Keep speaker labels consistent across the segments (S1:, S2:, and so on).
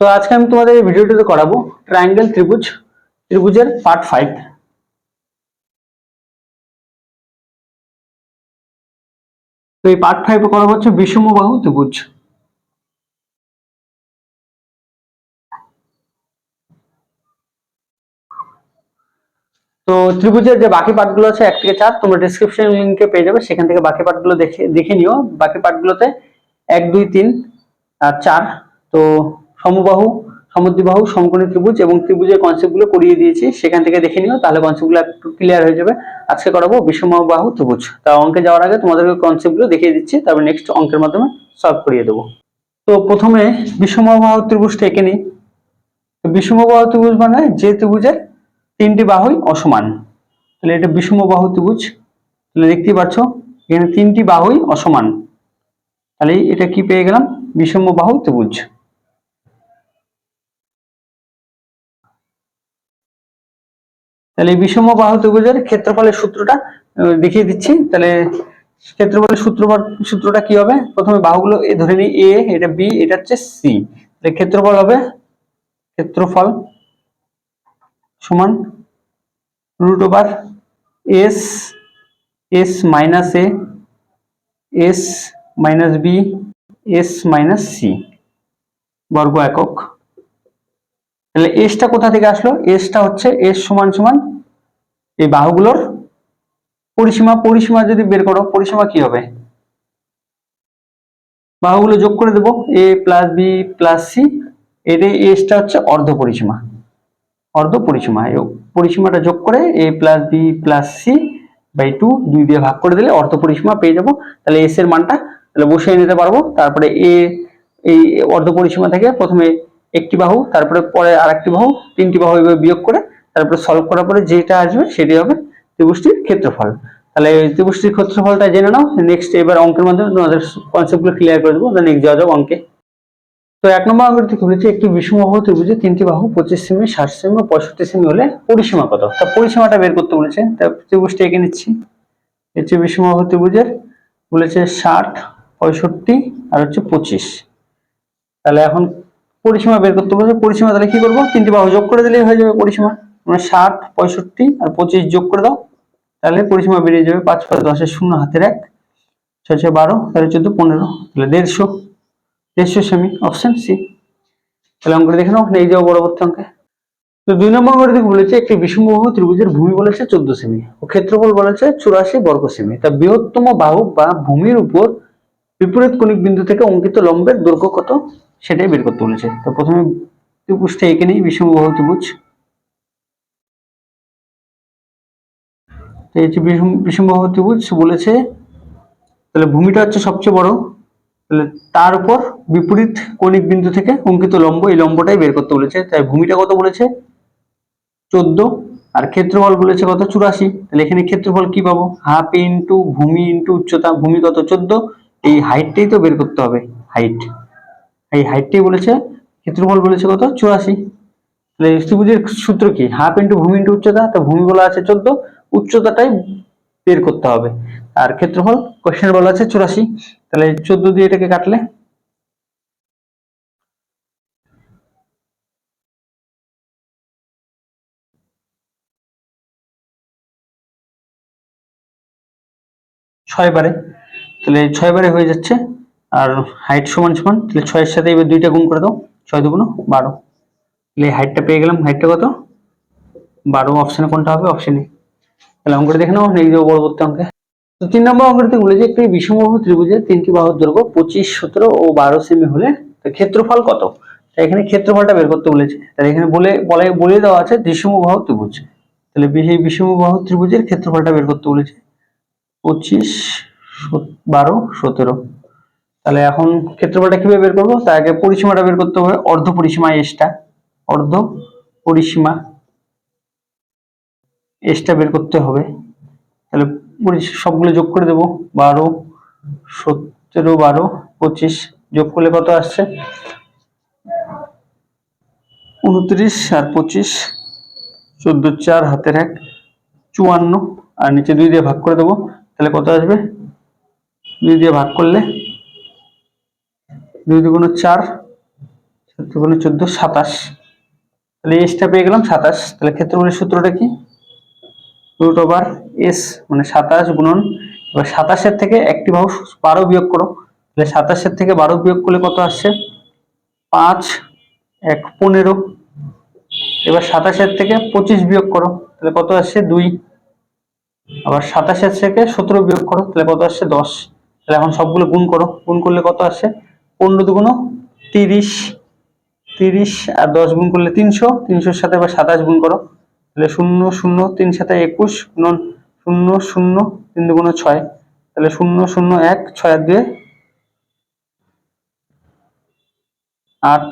S1: তো আজকে আমি তোমাদের এই ভিডিওটিতে করাবো ট্রায়াঙ্গেল ত্রিভুজ, ত্রিভুজের পার্ট ফাইভ তো এই পার্ট ফাইভে করাবো হচ্ছে বিষমবাহু ত্রিভুজ। তো ত্রিভুজের যে বাকি পার্টগুলো আছে এক থেকে চার, তোমরা ডিসক্রিপশন লিঙ্কে পেয়ে যাবে, সেখান থেকে বাকি পার্টগুলো দেখে দেখে নিও। বাকি পার্টগুলোতে এক, দুই, তিন, আর চার। তো সমবাহু, সমদ্বিবাহু, সমকোণী ত্রিভুজ এবং ত্রিভুজের কনসেপ্টগুলো করিয়ে দিয়েছি। সেখান থেকে দেখে নিও, তাহলে কনসেপ্টগুলো একটু ক্লিয়ার হয়ে যাবে। আজকে করাবো বিষমবাহু ত্রিভুজ। তা অঙ্কে যাওয়ার আগে তোমাদেরকে কনসেপ্টগুলো দেখিয়ে দিচ্ছি, তারপর নেক্সট অঙ্কের মাধ্যমে সলভ করিয়ে দেবো। তো প্রথমে বিষমবাহু ত্রিভুজটা এঁকে নিই। বিষমবাহু ত্রিভুজ মানে যে ত্রিভুজের তিনটি বাহুই অসমান। তাহলে এটা বিষমবাহু ত্রিভুজ। তাহলে দেখতেই পাচ্ছ, এখানে তিনটি বাহুই অসমান। তাহলে এটা কি পেয়ে গেলাম? বিষমবাহু ত্রিভুজ। তাহলে এই বিষমবাহু ত্রিভুজের ক্ষেত্রফলের সূত্রটা দেখিয়ে দিচ্ছি। তাহলে ক্ষেত্রফলের সূত্র সূত্রটা কি হবে? প্রথমে বাহুগুলো ধরে নিই, এ, এটা বি, এটা হচ্ছে সি। তাহলে ক্ষেত্রফল হবে, ক্ষেত্রফল সমান root over S S minus A, S minus B, S minus C, বর্গ একক। তাহলে এসটা কোথা থেকে আসলো? এসটা হচ্ছে এস সমান সমান এই বাহুগুলোর পরিসীমা। পরিসীমা যদি বের করো, পরিসীমা কি হবে? বাহুগুলো যোগ করে দেবো A plus B plus C এর এসটা হচ্ছে অর্ধ পরিসীমা। অর্ধ পরিসীমা পরিসীমাটা যোগ করে A plus B plus C by two দুই দিয়ে ভাগ করে দিলে অর্ধ পরিসীমা পেয়ে যাব। তাহলে এস এর মানটা তাহলে বসিয়ে নিতে পারব। তারপরে এ এই অর্ধ পরিসীমা থেকে প্রথমে একটি বাহু, তারপরে পরে আরেকটি বাহু, তিনটি বাহু এভাবে বিয়োগ করে, তারপরে সলভ করার পরে যেটা আসবে সেটি হবে ত্রিভুজটির ক্ষেত্রফল। তাহলে ত্রিভুজটির ক্ষেত্রফলটা জেনে নাও নেক্সট এবার অঙ্কের মাধ্যমে তোমাদের কনসেপ্টগুলো ক্লিয়ার করে দেবো নেক্সট যাওয়া যাবে অঙ্কে। তো এক নম্বর অঙ্কের থেকে বলেছে একটি বিষমবাহু ত্রিভুজে তিনটি বাহু, পঁচিশ সেমি, ষাট সেমি, পঁয়ষট্টি সেমি হলে পরিসীমা কত? তা পরিসীমাটা বের করতে বলেছে তা ত্রিভুজটা এঁকে নিচ্ছি। হচ্ছে বিষমবাহু ত্রিভুজের বলেছে ষাট, পঁয়ষট্টি, আর হচ্ছে পঁচিশ। তাহলে এখন পরিসীমা বের করতে বলছে। পরিসীমা তাহলে কি করব? তিনটি বাহু যোগ করে দিলেই হয়ে যাবে পরিসীমা। মানে ষাট, পঁয়ষট্টি আর পঁচিশ যোগ করে দাও। তাহলে পরিসীমা বেরিয়ে যাবে পাঁচ পাঁচ দশের শূন্য, হাতের এক। ছয় ছয় বারো, তাহলে চোদ্দ, পনেরো, তাহলে দেড়শো। দেড়শো সেমি, অপশন সি। তাহলে অঙ্কটা দেখে নাও এই যাও পরবর্তী অঙ্কে। তো দুই নম্বর অঙ্কটা থেকে বলেছে, একটি বিষমবাহু ত্রিভুজের ভূমি বলেছে চোদ্দ সেমি। ও ক্ষেত্রফল বলেছে চুরাশি বর্গ সেমি। তা বৃহত্তম বাহু বা ভূমির উপর বিপরীত কোণিক বিন্দু থেকে অঙ্কিত লম্বের দৈর্ঘ্য কত? সেটাই বের করতে বলেছে। তো প্রথমে ত্রিভুজটা এঁকে নিই, বিষমবাহু ত্রিভুজ। তো এই যে বিষম- ত্রিভুজ বলেছে, তাহলে ভূমিটা হচ্ছে সবচেয়ে বড়। তাহলে তার উপর বিপরীত কৌণিক বিন্দু থেকে অঙ্কিত লম্ব, এই লম্বটাই বের করতে বলেছে। তাই ভূমিটা কত বলেছে? চোদ্দ। আর ক্ষেত্রফল বলেছে কত? চুরাশি। তাহলে এখানে ক্ষেত্রফল কি পাবো? হাফ ইন্টু ভূমি ইন্টু উচ্চতা, ভূমি কত? চোদ্দ। এই হাইটটাই তো বের করতে হবে হাইট এই হাইটটাই বলেছে, ক্ষেত্রফল বলেছে কত? চুরাশি। তাহলে ত্রিভুজের সূত্র কি? হাফ ইন্টু ভূমি ইন্টু উচ্চতা, তো ভূমি বলা আছে চোদ্দ, উচ্চতাটাই বের করতে হবে। আর ক্ষেত্রফল কোশ্চেন বলা আছে চুরাশি। তাহলে চোদ্দ দিয়ে এটাকে কাটলে? ছয় বারে। তাহলে ছয় বারে হয়ে যাচ্ছে, আর হাইট সমান সমান, তাহলে ছয়ের সাথে এবার দুইটা গুণ করে দাও, ছয় দুগুণ বারো। তাহলে হাইটটা পেয়ে গেলাম হাইটটা কত? বারো অপশানে কোনটা হবে? অপশানে তাহলে অঙ্কটা দেখে নাও, নেই যাব পরবর্তী অঙ্কে। তো তিন নম্বর অঙ্কটিতে বলেছে একটি বিষমবাহু ত্রিভুজের তিনটি বাহুর দৈর্ঘ্য পঁচিশ, সতেরো ও বারো সেমি হলে তো ক্ষেত্রফল কত? তাই এখানে ক্ষেত্রফলটা বের করতে বলেছে। তাহলে এখানে বলে বলে বলে দেওয়া আছে বিষমবাহু ত্রিভুজ। তাহলে এই বিষমবাহু ত্রিভুজের ক্ষেত্রফলটা বের করতে বলেছে পঁচিশ বারো, সতেরো। তাহলে এখন ক্ষেত্রফলটা কীভাবে বের করব? তার আগে পরিসীমাটা বের করতে হবে। অর্ধ পরিসীমা এসটা। অর্ধ পরিসীমা এসটা বের করতে হবে। তাহলে সবগুলো যোগ করে দেবো। বারো, সতেরো, বারো, পঁচিশ। যোগ করলে কত আসছে? উনত্রিশ আর পঁচিশ, চোদ্দ, চার, হাতের এক, চুয়ান্ন। আর নিচে দুই দিয়ে ভাগ করে দেবো। তাহলে কত আসবে? দুই দিয়ে ভাগ করলে দুই দুগুণ চার সত্তর গুণে চোদ্দ, সাতাশ। তাহলে এসটা পেয়ে গেলাম সাতাশ। তাহলে ক্ষেত্রফলের সূত্রটা কি? রুট ওভার এস মানে সাতাশ গুণন। এবার সাতাশের থেকে একটি বাহু বারো বিয়োগ করো। তাহলে সাতাশের থেকে বারো বিয়োগ করলে কত আসছে? পাঁচ, এক, পনেরো। এবার সাতাশের থেকে পঁচিশ বিয়োগ করো। তাহলে কত আসছে? দুই। আবার সাতাশের থেকে সতেরো বিয়োগ করো। তাহলে কত আসছে? দশ। তাহলে এখন সবগুলো গুণ করো। গুণ করলে কত আসছে পনেরো দুগুণ তিরিশ। তিরিশ আর দশ গুণ করলে তিনশো। তিনশোর সাথে এবার সাতাশ গুণ করো। তাহলে শূন্য শূন্য, তিন সাথে একুশ গুণন শূন্য শূন্য, তিন দুগুণ ছয়। তাহলে শূন্য শূন্য, এক, ছয় দুয়ে আট।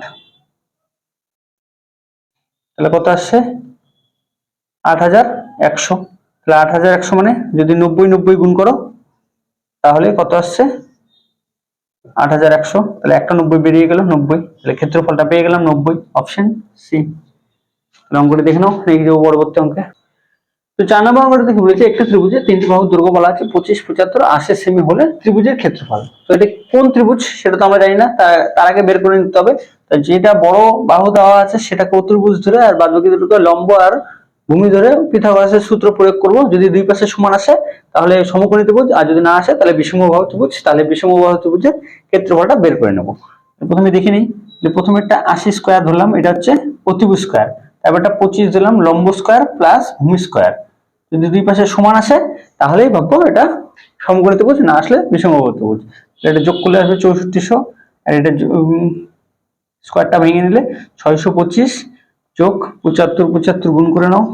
S1: তাহলে কত আসছে আট হাজার একশো। তাহলে আট হাজার একশো মানে যদি নব্বই নব্বই গুণ করো তাহলে কত আসছে? আট হাজার একশো। তাহলে একটা নব্বই বেরিয়ে গেল, নব্বই। তাহলে ক্ষেত্রফলটা পেয়ে গেলাম নব্বই। অপশন সি তাহলে অঙ্কটি দেখে নাও এই যে পরবর্তী অঙ্কে। তো চার নম্বর অঙ্কটা দেখে বলেছে একটি ত্রিভুজে তিনটি বাহু দৈর্ঘ্য বলা আছে, পঁচিশ, পঁচাত্তর, আশি সেমি হলে ত্রিভুজের ক্ষেত্রফল। তো এটা কোন ত্রিভুজ সেটা তো আমরা জানি না তার আগে বের করে নিতে হবে। যেটা বড় বাহু দেওয়া আছে সেটাকে অতির্ভুজ ধরে, আর বাদ বাকি দুটোকে লম্ব আর ভূমি ধরে পিথাগোরাসের সূত্র প্রয়োগ করব। যদি দুই পাশে সমান আসে, তাহলে সমকোণী ত্রিভুজ, আর যদি না আসে, তাহলে বিষমবাহু ত্রিভুজ। তাহলে বিষমবাহু ত্রিভুজের ক্ষেত্রফলটা বের করে নেব। প্রথমে দেখে নিই যে প্রথমে একটা আশি স্কোয়ার ধরলাম, এটা হচ্ছে অতিভুজ স্কোয়ার তারপর একটা পঁচিশ দিলাম লম্ব স্কোয়ার প্লাস ভূমি স্কোয়ার যদি দুই পাশে সমান আসে, তাহলেই ভাববো এটা সমকোণী ত্রিভুজ, না আসলে বিষমবাহু ত্রিভুজ। এটা যোগ করলে আসবে চৌষট্টিশো, আর এটা স্কোয়ারটা ভেঙে নিলে ছয়শো পঁচিশ। যোগ পঁচাত্তর পঁচাত্তর গুণ করে নাও।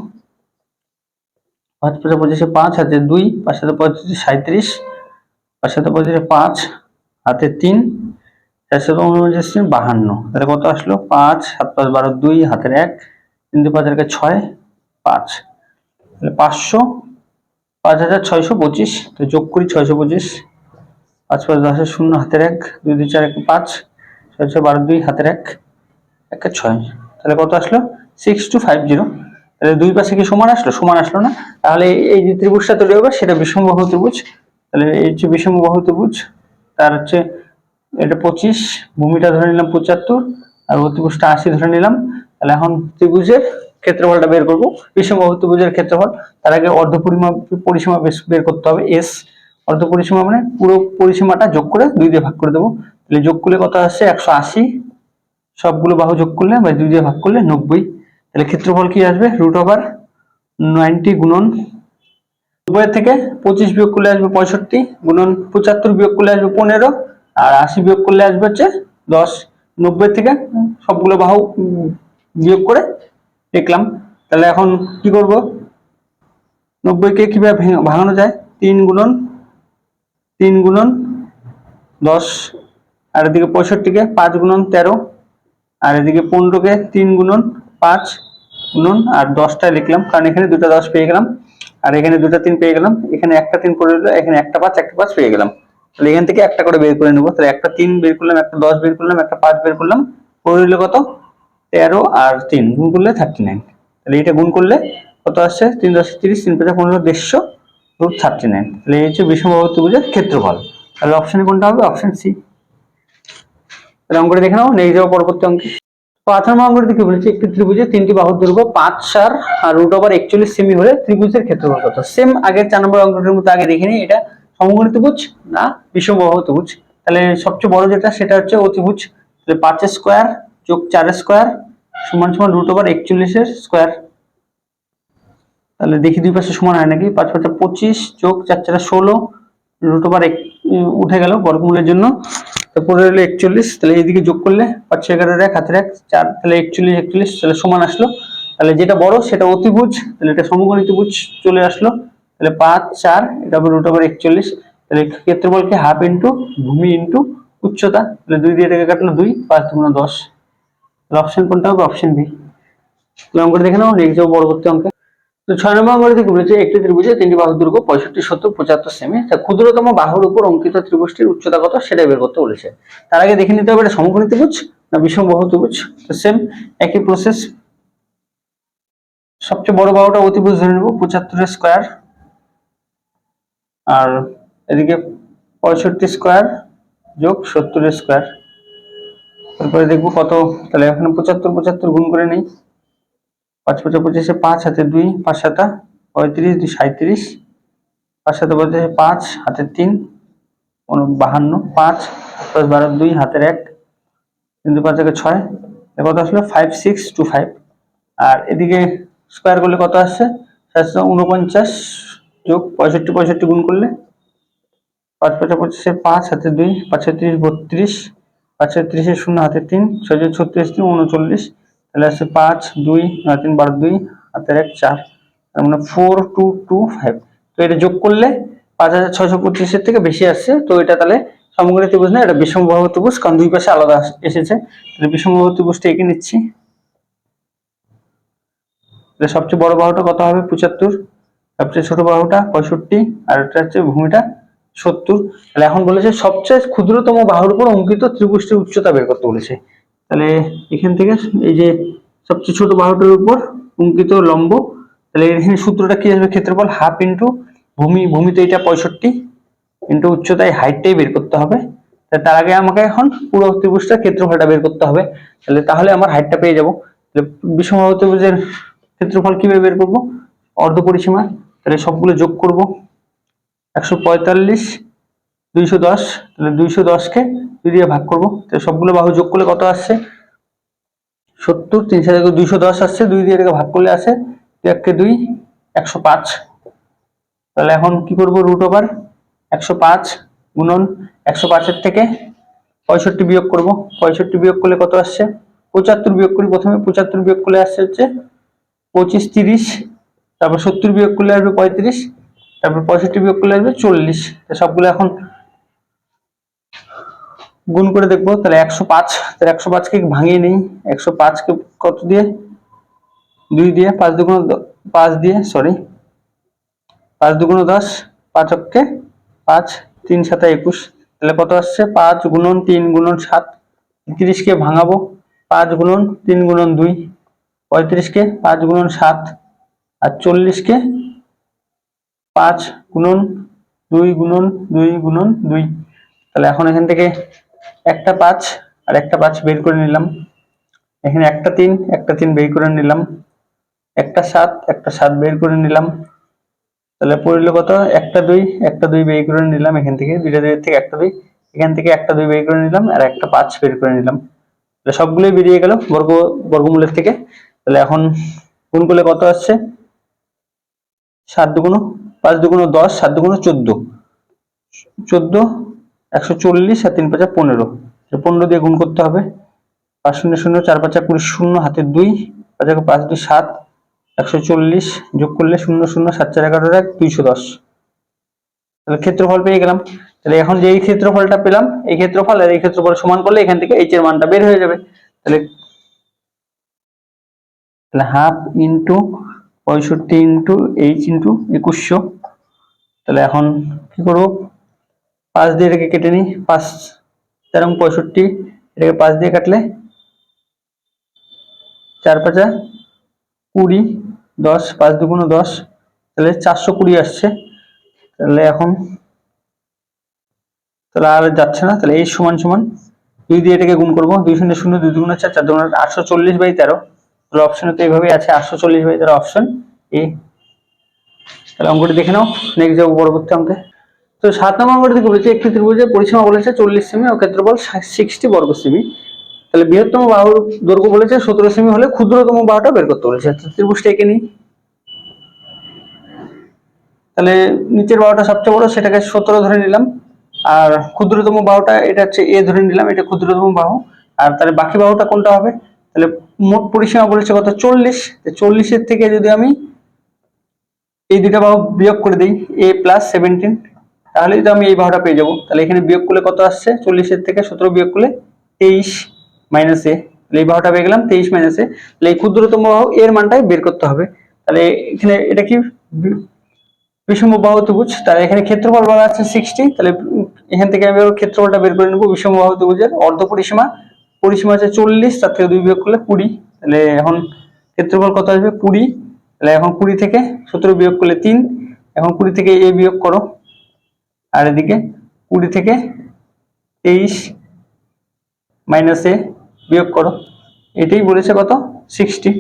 S1: পাঁচ পাঁচে পঁচিশে পাঁচ, হাতে দুই, পাঁচ সাথে পঁচিশে সাঁত্রিশ পাঁচ সাথে পঁচিশে পাঁচ, হাতে তিন, চার সাথে উনপঞ্চাশ বাহান্ন। তাহলে কত আসলো? পাঁচ, সাত পাঁচ বারো দুই, হাতের এক, তিন দুই পাঁচ একে ছয়, পাঁচ। তাহলে পাঁচশো, পাঁচ হাজার ছয়শো পঁচিশ, তো যোগ করি ছয়শো পঁচিশ। পাঁচ পাঁচ দশের শূন্য, হাতের এক, দুই দুই চার এক পাঁচ, ছয় ছয় বারো দুই, হাতের এক, একে ছয়। তাহলে কত আসলো? সিক্স টু ফাইভ জিরো তাহলে দুই পাশে কি সমান আসলো? সমান আসলো না। তাহলে এই যে ত্রিভুজটা তৈরি হবে, সেটা বিষমবাহু ত্রিভুজ। তাহলে এই হচ্ছে বিষমবাহু ত্রিভুজ, তার হচ্ছে এটা পঁচিশ, ভূমিটা ধরে নিলাম পঁচাত্তর, আর অতিভুজটা আশি ধরে নিলাম। তাহলে এখন ত্রিভুজের ক্ষেত্রফলটা বের করব। বিষমবাহু ত্রিভুজের ক্ষেত্রফল, তার আগে অর্ধ পরিমা পরিসীমা বের করতে হবে এস অর্ধ পরিসীমা মানে পুরো পরিসীমাটা যোগ করে দুই দিয়ে ভাগ করে দেবো। তাহলে যোগ করলে কত আসছে একশো আশি। সবগুলো বাহু যোগ করলে বা দুই দিয়ে ভাগ করলে নব্বই। তাহলে ক্ষেত্রফল কি আসবে? রুট ওভার নাইনটি গুণন নব্বই থেকে পঁচিশ বিয়োগ করলে আসবে পঁয়ষট্টি, গুণন পঁচাত্তর বিয়োগ করলে আসবে পনেরো, আর আশি বিয়োগ করলে আসবে হচ্ছে দশ। নব্বই থেকে সবগুলো বাহু বিয়োগ করে দেখলাম। তাহলে এখন কি করব? নব্বইকে কীভাবে ভেঙে- ভাঙানো যায়? তিন গুণন তিন গুণন দশ, আর এদিকে পঁয়ষট্টিকে পাঁচ গুণন তেরো। আর এদিকে পনেরোকে তিন গুণন পাঁচ গুণন আর দশটা লিখলাম, কারণ এখানে দুটো দশ পেয়ে গেলাম। আর এখানে দুটা তিন পেয়ে গেলাম, এখানে একটা তিন পড়ে রইল এখানে একটা পাঁচ একটা পাঁচ পেয়ে গেলাম। তাহলে এখান থেকে একটা করে বের করে নেব। তাহলে একটা তিন বের করলাম, একটা দশ বের করলাম, একটা পাঁচ বের করলাম, পড়ে রইল কত? তেরো আর তিন, গুণ করলে থার্টি নাইন তাহলে এটা গুণ করলে কত আসছে? তিন দশ তিরিশ, তিন পাঁচ, পনেরো, দেড়শো, রুট থার্টি নাইন তাহলে এই হচ্ছে বিষমবাহু ত্রিভুজের ক্ষেত্রফল। তাহলে অপশনে কোনটা হবে? অপশান সি তাহলে অঙ্কটা দেখে নাও, নেই যাওয়া পরবর্তী অঙ্কে। পাঁচ নম্বর অঙ্কটি দেখে বলেছে? একটি ত্রিভুজে তিনটি বাহুর দৈর্ঘ্য পাঁচ চার আর রুট ওভার একচল্লিশ সেমি হলে ত্রিভুজের ক্ষেত্রফল কত? সেম আগের চার নম্বর অঙ্কটির মতো আগে দেখে নিই, এটা সমকোণী ত্রিভুজ না বিষমবাহু ত্রিভুজ। তাহলে সবচেয়ে বড় যেটা, সেটা হচ্ছে অতিভুজ তাহলে পাঁচের স্কোয়ার যোগ চারের স্কোয়ার সমান সমান রুট ওভার একচল্লিশের স্কোয়ার তাহলে দেখি দুই পাশে সমান হয় নাকি? পাঁচ পাঁচটা পঁচিশ যোগ চার চারে ষোলো রুট ওভার এক উঠে গেল বর্গমূলের জন্য। তারপরে হলো একচল্লিশ, তাহলে এইদিকে যোগ করলে পাঁচ এগারো এক, হাতের এক, চার, তাহলে একচল্লিশ একচল্লিশ, তাহলে সমান আসলো। তাহলে যেটা বড় সেটা অতিভুজ, তাহলে এটা সমকোণী ত্রিভুজ চলে আসলো। তাহলে পাঁচ, চার, এটা হবে রুট ওভার একচল্লিশ, তাহলে ক্ষেত্রফলকে হাফ ইন্টু ভূমি ইন্টু উচ্চতা, তাহলে দুই দিয়ে থেকে কাটলো দুই, পাঁচ দুগুণ দশ। তাহলে অপশন কোনটা হবে? অপশন বি তাহলে অঙ্কটা দেখে নাও নেক্সট যাব পরবর্তী অঙ্কে। তো ছয় নম্বর অঙ্কটি থেকে বলেছে, একটি ত্রিভুজে তিনটি বাহুর দৈর্ঘ্য পঁয়ষট্টি সত্তর পঁচাত্তর সেমি। তা ক্ষুদ্রতম বাহুর উপর অঙ্কিত ত্রিভুজটির উচ্চতা কত সেটা বের করতে বলেছে। তার আগে দেখে নিতে হবে এটা সমকোণী ত্রিভুজ না বিষম বাহু ত্রিভুজ? তো সেম একই প্রসেস সবচেয়ে বড় বাহুটা অতিভুজ ধরে নেব, পঁচাত্তরের স্কোয়ার আর এদিকে পঁয়ষট্টি স্কোয়ার যোগ সত্তরের স্কোয়ার তারপরে দেখব কত, তাহলে এখানে পঁচাত্তর পঁচাত্তর গুণ করে নেই। পাঁচ পঁচা পঁচিশে পাঁচ, হাতে দুই, পাঁচ সাতা, পঁয়ত্রিশ, দুই সাঁত্রিশ পাঁচ সাথে পঁচিশে পাঁচ, হাতে তিন বাহান্ন, পাঁচ, দশ, বারো, দুই, হাতের এক কিন্তু পাঁচ, একে ছয় কত আসলো? ফাইভ সিক্স টু ফাইভ আর এদিকে স্কোয়ার করলে কত আসছে? সাতশো উনপঞ্চাশ যোগ পঁয়ষট্টি পঁয়ষট্টি গুণ করলে পাঁচ পাঁচা পঁচিশে পাঁচ, হাতে দুই, পাঁচ ত্রিশ বত্রিশ, পাঁচ ত্রিশে শূন্য, হাতে তিন, ছয়, ছত্রিশ, তিন উনচল্লিশ তাহলে আসছে পাঁচ, দুই নয় তিন, বারো, দুই হাতের এক, চার। তার মানে ফোর টু টু ফাইভ তো এটা যোগ করলে পাঁচ হাজার ছয়শো পঁচিশের থেকে বেশি আসছে। তো এটা তাহলে সমগ্র ত্রিভুজ না, এটা বিষমবাহু ত্রিভুজ, কারণ দুই পাশে আলাদা এসেছে। তাহলে বিষমবাহু ত্রিভুজটা এঁকে নিচ্ছি। সবচেয়ে বড় বাহুটা কত হবে? পঁচাত্তর। সবচেয়ে ছোট বাহুটা পঁয়ষট্টি, আর এটা হচ্ছে ভূমিটা সত্তর। তাহলে এখন বলেছে সবচেয়ে ক্ষুদ্রতম বাহুর উপর অঙ্কিত ত্রিভুজটির উচ্চতা বের করতে বলেছে। তাহলে এখান থেকে এই যে সবচেয়ে ছোট বাহুটার উপর অঙ্কিত লম্ব, তাহলে এখানে সূত্রটা কি আসবে ক্ষেত্রফল? হাফ ইন্টু ভূমি ভূমি তো এটা পঁয়ষট্টি ইন্টু উচ্চতায় হাইটটাই বের করতে হবে। তার আগে আমাকে এখন পুরো ত্রিভুজটার ক্ষেত্রফলটা বের করতে হবে। তাহলে তাহলে আমার হাইটটা পেয়ে যাব। বিষমবাহু ত্রিভুজের ক্ষেত্রফল কীভাবে বের করব? অর্ধ পরিসীমা। তাহলে সবগুলো যোগ করব। একশো পঁয়তাল্লিশ, দুইশো দশ, তাহলে দুইশো দশকে দুই দিয়ে ভাগ করব। তাহলে সবগুলো বাহু যোগ করলে কত আসছে? সত্তর, তিন সাথে দুইশো দশ আসছে, দুই দিয়ে এটাকে ভাগ করলে আসে দুই এককে দুই, একশো পাঁচ। তাহলে এখন কি করব? রুট ওভার একশো পাঁচ গুণন একশো পাঁচের থেকে পঁয়ষট্টি বিয়োগ করব। পঁয়ষট্টি বিয়োগ করলে কত আসছে? পঁচাত্তর বিয়োগ করি প্রথমে, পঁচাত্তর বিয়োগ করলে আসছে হচ্ছে পঁচিশ তিরিশ, তারপর সত্তর বিয়োগ করলে আসবে পঁয়ত্রিশ, তারপর পঁয়ষট্টি বিয়োগ করলে আসবে চল্লিশ। তো সবগুলো এখন গুণ করে দেখব, তাহলে একশো পাঁচ। তাহলে একশো পাঁচকে ভাঙিয়ে নেই। একশো পাঁচকে কত দিয়ে? দুই দিয়ে, পাঁচ দুগুণ পাঁচ দিয়ে সরি পাঁচ দুগুণ দশ, পাঁচ অক্ষে পাঁচ, তিন সাথে একুশ। তাহলে কত আসছে? পাঁচ গুণন তিন গুণন সাত, তিরিশকে ভাঙাবো। পাঁচ গুণন তিন গুণন দুই, পঁয়ত্রিশকে পাঁচ গুণন সাত, আর চল্লিশকে পাঁচ গুণন দুই গুণন দুই গুণন দুই। তাহলে এখন এখান থেকে একটা পাঁচ আর একটা পাঁচ বের করে নিলাম। এখানে একটা তিন একটা তিন বের করে নিলাম। একটা সাত একটা সাত বের করে নিলাম। তাহলে পড়ল কত? একটা দুই একটা দুই বের করে নিলাম এখান থেকে। দুইটা দুই থেকে একটা দুই। এখান থেকে একটা দুই বের করে নিলাম আর একটা পাঁচ বের করে নিলাম। তাহলে সবগুলোই বেরিয়ে গেল বর্গ, বর্গমূলের থেকে। তাহলে এখন গুণ করলে কত আসছে? সাত দুগুণ, পাঁচ দুগুণ, দশ, সাত দুগুণ, চোদ্দ। চোদ্দ একশো চল্লিশ আর তিন পাঁচা পনেরো। পনেরো দিয়ে গুণ করতে হবে। পাঁচ শূন্য শূন্য, চার পাঁচা কুড়ি শূন্য, হাতে দুই, পাঁচ পাঁচ দুই সাত, একশো চল্লিশ যোগ করলে শূন্য শূন্য, সাত চার এগারো এক, দুইশো দশ। তাহলে ক্ষেত্রফল পেয়ে গেলাম। তাহলে এখন যে এই ক্ষেত্রফলটা পেলাম, এই ক্ষেত্রফল আর এই ক্ষেত্রফল সমান করলে এখান থেকে এইচ এর মানটা বের হয়ে যাবে। তাহলে তাহলে হাফ ইন্টু পঁয়ষট্টি ইন্টু এইচ ইন্টু একুশশো। তাহলে এখন কি করব? পাঁচ দিয়ে এটাকে কেটে নিই, পাঁচ, তেরো, পঁয়ষট্টি, এটাকে পাঁচ দিয়ে কাটলে চার পাঁচা কুড়ি, দশ, পাঁচ দুগুণ দশ, তাহলে চারশো কুড়ি আসছে। তাহলে এখন তাহলে আর যাচ্ছে না, তাহলে এই সমান সমান দুই দিয়ে এটাকে গুণ করব, দুই শূন্য শূন্য, দুই দুগুণ চার চার দুগুণ আটশো চল্লিশ বাই তেরো। তাহলে অপশনে তো এইভাবেই আছে, আটশো চল্লিশ বাই তেরো অপশন এ তাহলে অঙ্কটি দেখে নাও নেক্সট যাব পরবর্তী অঙ্কে। তো সাত নম্বর অঙ্কটি থেকে বলেছে একটি ত্রিভুজের পরিসীমা বলেছে চল্লিশ সেমি, ও ক্ষেত্রফল সিক্সটি বর্গ সেমি। তাহলে বৃহত্তম বাহুর দৈর্ঘ্য বলেছে সতেরো সেমি হলে ক্ষুদ্রতম বাহুটা বের করতে বলেছে। তো ত্রিভুজটা এঁকে নিই। তাহলে নিচের বাহুটা সবচেয়ে বড়, সেটাকে সতেরো ধরে নিলাম। আর ক্ষুদ্রতম বাহুটা, এটা হচ্ছে এ ধরে নিলাম, এটা ক্ষুদ্রতম বাহু। আর তাহলে বাকি বাহুটা কোনটা হবে? তাহলে মোট পরিসীমা বলেছে কত? চল্লিশ। চল্লিশের থেকে যদি আমি এই দুটা বাহু বিয়োগ করে দিই, এ প্লাস সেভেন্টিন তাহলেই তো আমি এই বাহুটা পেয়ে যাব, তাহলে এখানে বিয়োগ করলে কত আসছে? চল্লিশের থেকে সতেরো বিয়োগ করলে তেইশ মাইনাস এ তাহলে এই বাহুটা পেয়ে গেলাম তেইশ মাইনাস এ তাহলে এই ক্ষুদ্রতম বাহু এর মানটাই বের করতে হবে। তাহলে এখানে এটা কি? বিষম বাহু ত্রিভুজ। তাহলে এখানে ক্ষেত্রফল বলা আছে সিক্সটি তাহলে এখান থেকে আমি ক্ষেত্রফলটা বের করে নেব বিষম বাহু ত্রিভুজের। অর্ধ পরিসীমা পরিসীমা আছে চল্লিশ, তার থেকে দুই বিয়োগ করলে কুড়ি। তাহলে এখন ক্ষেত্রফল কত আসবে? কুড়ি। তাহলে এখন কুড়ি থেকে সতেরো বিয়োগ করলে তিন। এখন কুড়ি থেকে এ বিয়োগ করো। আর এদিকে কুড়ি থেকে তেইশ মাইনাস বিয়োগ করো। এটাই বলেছে কত? সিক্সটি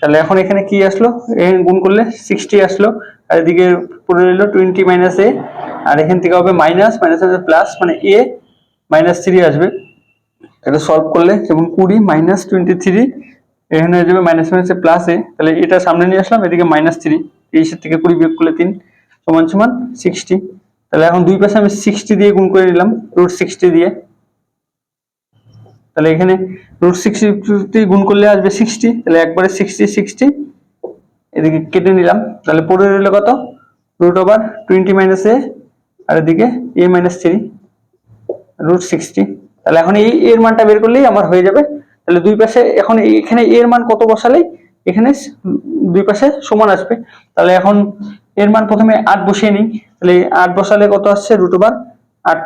S1: তাহলে এখন এখানে কি আসলো? এখানে গুণ করলে সিক্সটি আসলো। আর এদিকে পড়ে রইল টোয়েন্টি মাইনাস এ। আর এখান থেকে হবে মাইনাস মাইনাস হবে প্লাস মানে এ মাইনাস থ্রি আসবে। এটা সলভ করলে যেমন কুড়ি মাইনাস টোয়েন্টি থ্রি এখানে হয়ে যাবে মাইনাস মাইনাসে প্লাস এ। তাহলে এটা সামনে নিয়ে আসলাম, এদিকে মাইনাস থ্রি তেইশের থেকে কুড়ি বিয়োগ করলে তিন, সমান সমান সিক্সটি তাহলে এখন দুই পাশে আমি সিক্সটি দিয়ে গুণ করে নিলাম রুট সিক্সটি দিয়ে। তাহলে এখানে রুট সিক্সটি গুণ করলে আসবে সিক্সটি তাহলে একবারে সিক্সটি সিক্সটি এদিকে কেটে নিলাম। তাহলে পড়ে রইল কত? Root over twenty minus A আর এদিকে A minus three root sixty তাহলে এখন এই এর মানটা বের করলেই আমার হয়ে যাবে। তাহলে দুই পাশে এখন এখানে এর মান কত বসালেই এখানে দুই পাশে সমান আসবে। তাহলে এখন এর মান প্রথমে আট বসিয়ে নিই। তাহলে আট বসালে কত আসছে? রুট ওভার আট।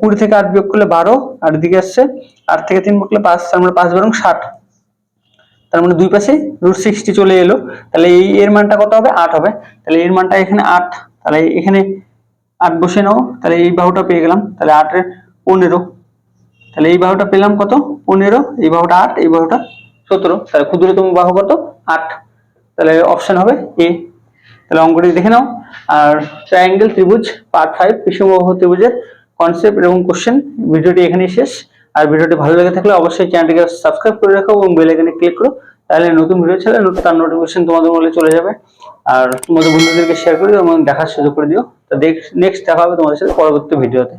S1: কুড়ি থেকে আট বিয়োগ করলে বারো আর দিকে আসছে, আট থেকে তিন বিয়োগ করলে পাঁচ, তার মানে পাঁচ বারং ষাট। তার মানে দুই পাশে রুট সিক্সটি চলে এলো। তাহলে এই এর মানটা কত হবে? আট হবে। তাহলে এর মানটা এখানে আট। তাহলে এখানে আট বসে নাও। তাহলে এই বাহুটা পেয়ে গেলাম। তাহলে আটের পনেরো। তাহলে এই বাহুটা পেলাম কত? পনেরো। এই বাহুটা আট, এই বাহুটা সতেরো। তাহলে ক্ষুদ্রতম বাহু কত? আট। তাহলে অপশন হবে এ তাহলে অঙ্কটি দেখে নাও। আর ট্রায়াঙ্গেল ত্রিভুজ পার্ট ফাইভ বিষমবাহু ত্রিভুজের কনসেপ্ট এবং কোশ্চেন ভিডিওটি এখানেই শেষ। আর ভিডিওটি ভালো লেগে থাকলে অবশ্যই চ্যানেলটিকে সাবস্ক্রাইব করে রাখো এবং বেল আইকনে ক্লিক করো। তাহলে নতুন ভিডিও নতুন তার নোটিফিকেশন তোমাদের মোবাইলে চলে যাবে। আর তোমাদের বন্ধুদেরকে শেয়ার করে দিও এবং দেখার সুযোগ করে দিও। তো নেক্সট দেখা হবে তোমাদের সাথে পরবর্তী ভিডিওতে